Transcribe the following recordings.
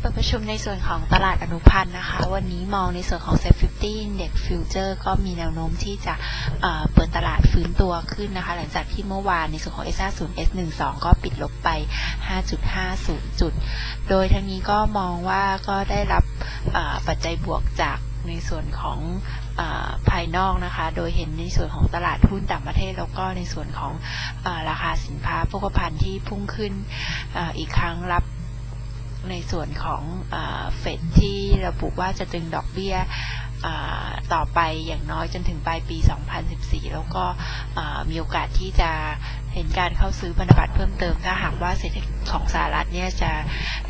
เปิดประชุมในส่วนของตลาดอนุพันธ์นะคะ วันนี้มองในส่วนของ s e t 50 Index Future ก็มีแนวโน้มที่จะเเปิดตลาดฟื้นตัวขึ้นนะคะ หลังจากที่เมื่อวานในส่วนของ S50 S12 ก็ปิดลบไป 5.50 จุด โดยทั้งนี้ก็มองว่าก็ได้รับปัจจัยบวกจากในส่วนของอภายนอกนะคะ โดยเห็นในส่วนของตลาดหุ้นต่างประเทศ แล้วก็ในส่วนของอราคาสินค้าโภคภัณฑ์ที่พุ่งขึ้นอออีกครั้งรับ ในส่วนของเฟดที่ระบุว่าจะตึงดอกเบี้ย ต่อไปอย่างน้อยจนถึงปลายปี 2014 แล้วก็มีโอกาสที่จะเห็นการเข้าซื้อพันธบัตรเพิ่มเติมถ้าหากว่าเศรษฐกิจของสหรัฐเนี่ยจะ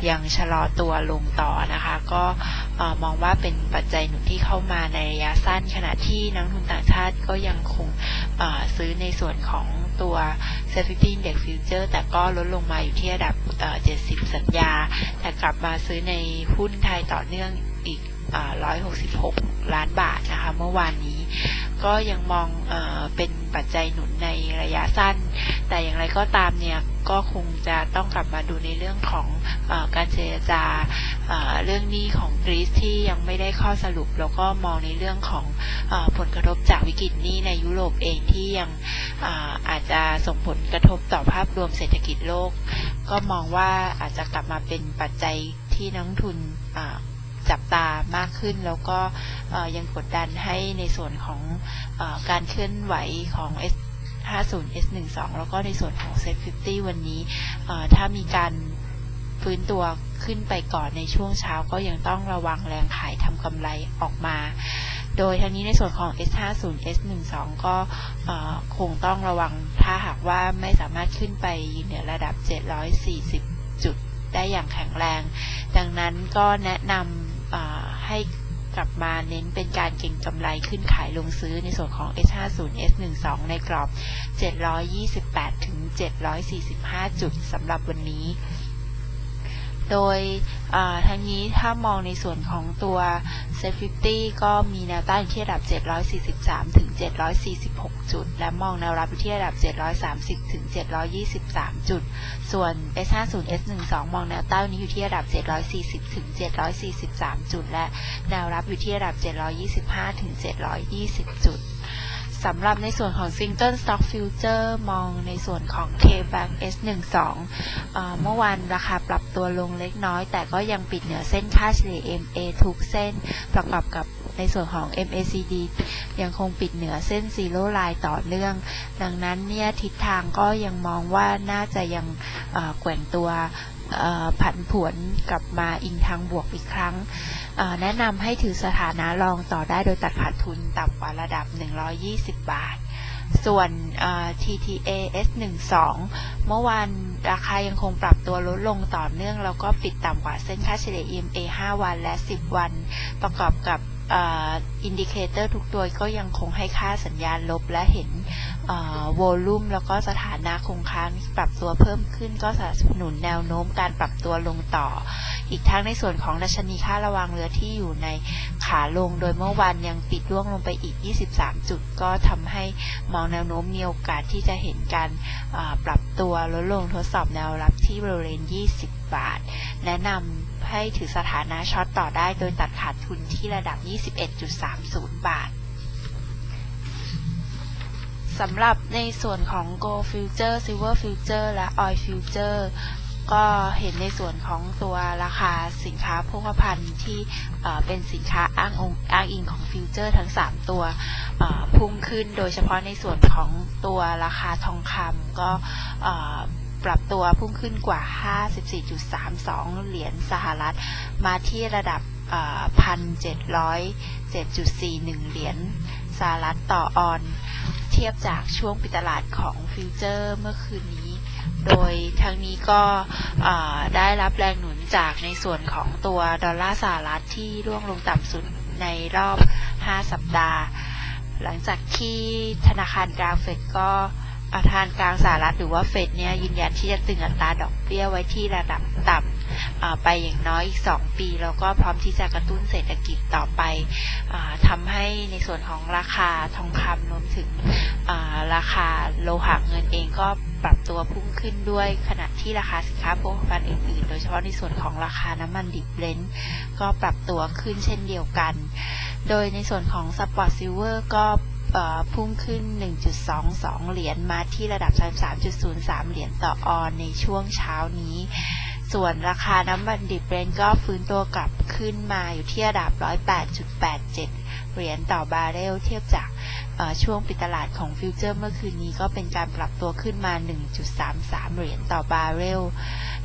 ยังชะลอตัวลงต่อนะคะ ก็มองว่าเป็นปัจจัยหนุนที่เข้ามาในระยะสั้นขณะที่นักทุนต่างชาติก็ยังคงซื้อในส่วนของตัว s e t 50 Index Future แต่ก็ลดลงมาอยู่ที่ระดับต่อ70 สัญญา แต่กลับมาซื้อในหุ้นไทยต่อเนื่องอีก 166 ล้านบาทนะคะเมื่อวานนี้ ก็ยังมองเอเป็นปัจจัยหนุนในระยะสั้น แต่อย่างไรก็ตามเนี่ยก็คงจะต้องกลับมาดูในเรื่องของอการเจรจาเรื่องหนี้ของกรีซที่ยังไม่ได้ข้อสรุป แล้วก็มองในเรื่องของอผลกระทบจากวิกฤตหนี้ในยุโรปเองที่ยังอาอาจจะส่งผลกระทบต่อภาพรวมเศรษฐกิจโลก ก็มองว่าอาจจะกลับมาเป็นปัจจัยที่นักทุน จับตามากขึ้น แล้วก็ยังกดดันให้ในส่วนของอการเคลื่อนไหวของ S 50 S12 แล้วก็ในส่วนของ Set 50 วันนี้ ถ้ามีการฟื้นตัวขึ้นไปก่อนในช่วงเช้าก็ยังต้องระวังแรงขายทำกำไรออกมา โดยทั้งนี้ในส่วนของ S50 S12 ก็เอ่อคงต้องระวังถ้าหากว่าไม่สามารถขึ้นไปยืนเหนือระดับ 740 จุดได้อย่างแข็งแรง ดังนั้นก็แนะนำ ให้กลับมาเน้นเป็นการเก็งกำไรขึ้นขายลงซื้อในส่วนของ S50 S12 ในกรอบ 728ถึง745 จุดสำหรับวันนี้ โดยทั้งนี้ถ้ามองในส่วนของตัว Set 50 ก็มีแนวต้านอยู่ที่ระดับ 743 ถึง 746 จุด และมองแนวรับอยู่ที่ระดับ 730 ถึง 723 จุด ส่วน S50 S12 มองแนวต้านนี้อยู่ที่ระดับ 740 ถึง 743 จุด และแนวรับอยู่ที่ระดับ 725 ถึง 720 จุด สำหรับในส่วนของ Single Stock Future มองในส่วนของ K-Bank S12 เอ่อเมื่อวานราคาปรับตัวลงเล็กน้อย แต่ก็ยังปิดเหนือเส้นค่าเฉลี่ย MA ทุกเส้นประกอบกับในส่วนของ MACD ยังคงปิดเหนือเส้น Zero Line ต่อเนื่อง ดังนั้นเนี่ยทิศทางก็ยังมองว่าน่าจะยังแกว่งตัว ผันผวนกลับมาอิงทางบวกอีกครั้ง แนะนำให้ถือสถานะรองต่อได้โดยตัดขาดทุนต่ำกว่าระดับ 120 บาท ส่วน TTA S12 เมื่อวานราคายังคงปรับตัวลดลงต่อเนื่อง แล้วก็ปิดต่ำกว่าเส้นค่าเฉลี่ย EMA 5 วันและ 10 วัน ประกอบกับอินดิเคเตอร์ทุกตัวก็ยังคงให้ค่าสัญญาณลบและเห็น โวลูมแล้วก็สถานะคงค้างปรับตัวเพิ่มขึ้นก็สนับสนุนแนวโน้มการปรับตัวลงต่อ อีกทั้งในส่วนของดัชนีค่าระวังเรือที่อยู่ในขาลงโดยเมื่อวานยังปิดร่วงลงไปอีก 23 จุด ก็ทำให้มองแนวโน้มมีโอกาสที่จะเห็นการปรับตัวลดลงทดสอบแนวรับที่บริเวณ 20 บาท แนะนำให้ถือสถานะช็อตต่อได้โดยตัดขาดทุนที่ระดับ 21.30 บาท สำหรับในส่วนของ Gold Future Silver Future และ Oil Future ก็เห็นในส่วนของตัวราคาสินค้าโภคภัณฑ์ที่เป็นสินค้าอ้างองอ้างอิงของฟิวเจอร์ทั้ง 3 ตัวพุ่งขึ้นโดยเฉพาะในส่วนของตัวราคาทองคำก็ปรับตัวพุ่งขึ้นกว่า 54.32 เหรียญสหรัฐ มาที่ระดับ 1,707.41 เหรียญสหรัฐต่อออน ทียบจากช่วงปิดตลาดของฟิวเจอร์เมื่อคืนนี้ โดยทั้งนี้ก็ได้รับแรงหนุนจากในส่วนของตัวดอลลาร์สหรัฐที่ร่วงลงต่ำสุดในรอบ 5 สัปดาห์ หลังจากที่ธนาคารกลางเฟดก็ธนาคารกลางสหรัฐหรือว่าเฟดเนี่ยยืนยันที่จะตึงอัตราดอกเบี้ยไว้ที่ระดับต่ำ ไปอย่างน้อยอีก 2 ปี แล้วก็พร้อมที่จะกระตุ้นเศรษฐกิจต่อไปอทำให้ในส่วนของราคาทองคำรวมถึงราคาโลหะเงินเองก็ปรับตัวพุ่งขึ้นด้วยขณะที่ราคาสินค้าโภคภัณฑ์อื่นๆ โดยเฉพาะในส่วนของราคาน้ำมันดิบเบรนท์ก็ปรับตัวขึ้นเช่นเดียวกัน โดยในส่วนของสปอร์ตซิลเวอร์ก็พุ่งขึ้น 1.22 เหรียญมาที่ระดับ 33.03 เหรียญต่อออนในช่วงเช้านี้ ส่วนราคาน้ำมันดิบเบรนก็ฟื้นตัวกลับขึ้นมาอยู่ที่ระดับ 108.87 เหรียญต่อบาร์เรลเทียบจากช่วงปิดตลาดของฟิวเจอร์เมื่อคืนนี้ก็เป็นการปรับตัวขึ้นมา 1.33 เหรียญต่อบาร์เรล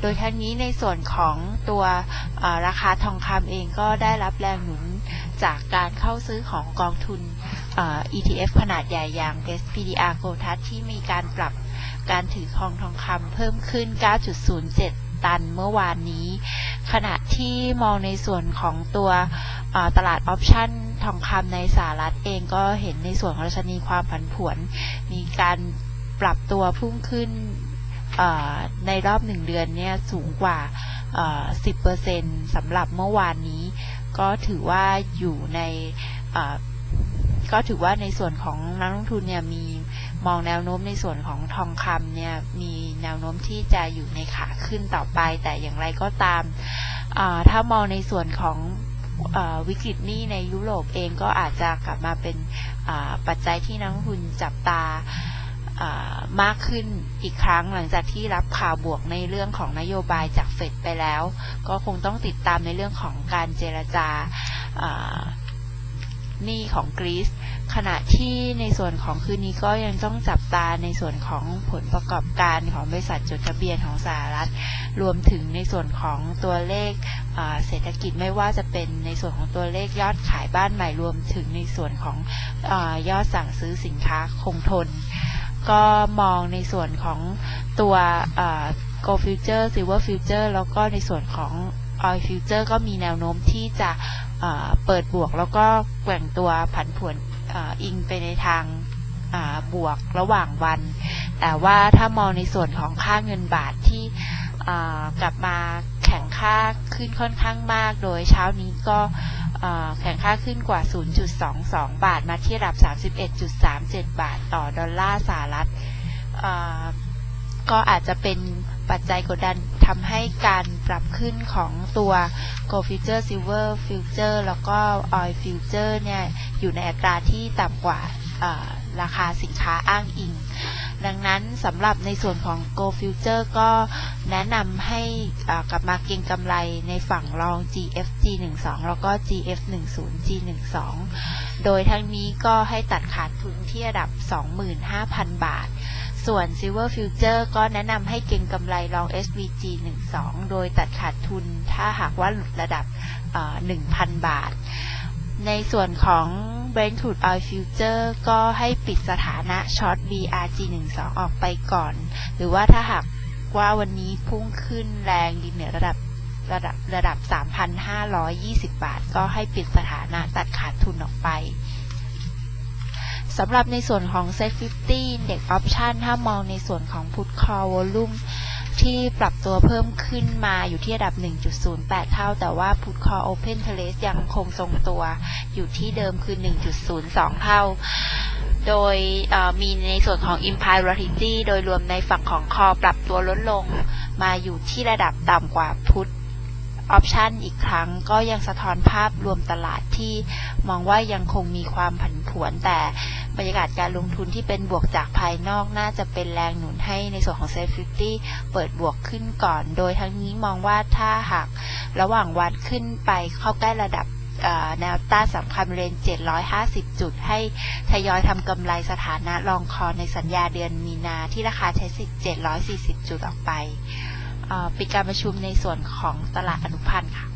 โดยทั้งนี้ในส่วนของตัวราคาทองคำเองก็ได้รับแรงหนุนจากการเข้าซื้อของกองทุน ETF ขนาดใหญ่อย่าง SPDR Gold Trust ที่มีการปรับการถือครองทองคำเพิ่มขึ้น 9.07 ตันเมื่อวานนี้ ขณะที่มองในส่วนของตัวตลาดออปชั่นทองคำในสหรัฐเองก็เห็นในส่วนของดัชนีความผันผวน มีการปรับตัวพุ่งขึ้นในรอบหนึ่งเดือนเนี่ยสูงกว่า 10%สำหรับเมื่อวานนี้ ก็ถือว่าอยู่ในก็ถือว่าในส่วนของนักลงทุนเนี่ยมี มองแนวโน้มในส่วนของทองคำเนี่ยมีแนวโน้มที่จะอยู่ในขาขึ้นต่อไป แต่อย่างไรก็ตาม ถ้ามองในส่วนของอวิกฤตนี้ในยุโรปเองก็อาจจะกลับมาเป็นปัจจัยที่นักลงทุนจับตามากขึ้นอีกครั้งหลังจากที่รับข่าวบวกในเรื่องของนโยบายจากเฟดไปแล้ว ก็คงต้องติดตามในเรื่องของการเจรจาหนี้ของกรีซ ขณะที่ในส่วนของคืนนี้ก็ยังต้องจับตาในส่วนของผลประกอบการของบริษัทจดทะเบียนของสหรัฐ รวมถึงในส่วนของตัวเลขเศรษฐกิจไม่ว่าจะเป็นในส่วนของตัวเลขยอดขายบ้านใหม่รวมถึงในส่วนของอยอดสั่งซื้อสินค้าคงทน ก็มองในส่วนของตัว Gold Future Silver Future แล้วก็ในส่วนของ Oil Future ก็มีแนวโน้มที่จะเปิดบวกแล้วก็แกว่งตัวผันผวน อิงไปในทางบวกระหว่างวัน แต่ว่าถ้ามองในส่วนของค่าเงินบาทที่กลับมาแข่งค่าขึ้นค่อนข้างมาก โดยเช้านี้ก็แข่งค่าขึ้นกว่า 0.22 บาท มาที่ระดับ 31.37 บาทต่อดอลลาร์สหรัฐก็อาจจะเป็น ปัจจัยกดดันทำให้การปรับขึ้นของตัว Gold Future Silver Future แล้วก็ Oil Future เนี่ยอยู่ในอัตราที่ต่ำกว่าราคาสินค้าอ้างอิง ดังนั้นสำหรับในส่วนของ Gold Future ก็แนะนำให้กลับมาเก็งกำไรในฝั่งรอง GFG 12 แล้วก็ GF 10 G 12 โดยทั้งนี้ก็ให้ตัดขาดทุนที่ระดับ 25,000 บาท ส่วน Silver Future ก็แนะนำให้เก็งกำไรลอง SVG 12 โดยตัดขาดทุนถ้าหากว่าหลุดระดับ 1,000 บาท ในส่วนของ Brentwood Oil Future ก็ให้ปิดสถานะช็อต BRG 12 ออกไปก่อน หรือว่าถ้าหากว่าวันนี้พุ่งขึ้นแรงดินเหนือระดับระดับระดับ 3,520 บาท ก็ให้ปิดสถานะตัดขาดทุนออกไป สำหรับในส่วนของ Set 50เด็ก Option ถ้ามองในส่วนของ Put Call Volume ที่ปรับตัวเพิ่มขึ้นมาอยู่ที่ระดับ 1.08 เท่า แต่ว่า Put Call Open Interest ยังคงทรงตัวอยู่ที่เดิมคือ 1.02 เท่า โดยมีในส่วนของ Implied Volatility โดยรวมในฝั่งของ Call ปรับตัวลดลงมาอยู่ที่ระดับต่ำกว่า Put ออปชันอีกครั้งก็ยังสะท้อนภาพรวมตลาดที่มองว่ายังคงมีความผันผวน แต่บรรยากาศการลงทุนที่เป็นบวกจากภายนอกน่าจะเป็นแรงหนุนให้ในส่วนของ s a f e t y เปิดบวกขึ้นก่อน โดยทั้งนี้มองว่าถ้าหากระหว่างวันขึ้นไปเข้าใกล้ระดับแนวต้านสำคัญเรน 750 จุด ให้ทยอยทำกำไรสถานะรองคอในสัญญาเดือนมีนาที่ราคาใช้สิทธิ์740 จุดออกไป ปิดการประชุมในส่วนของตลาดอนุพันธ์ค่ะ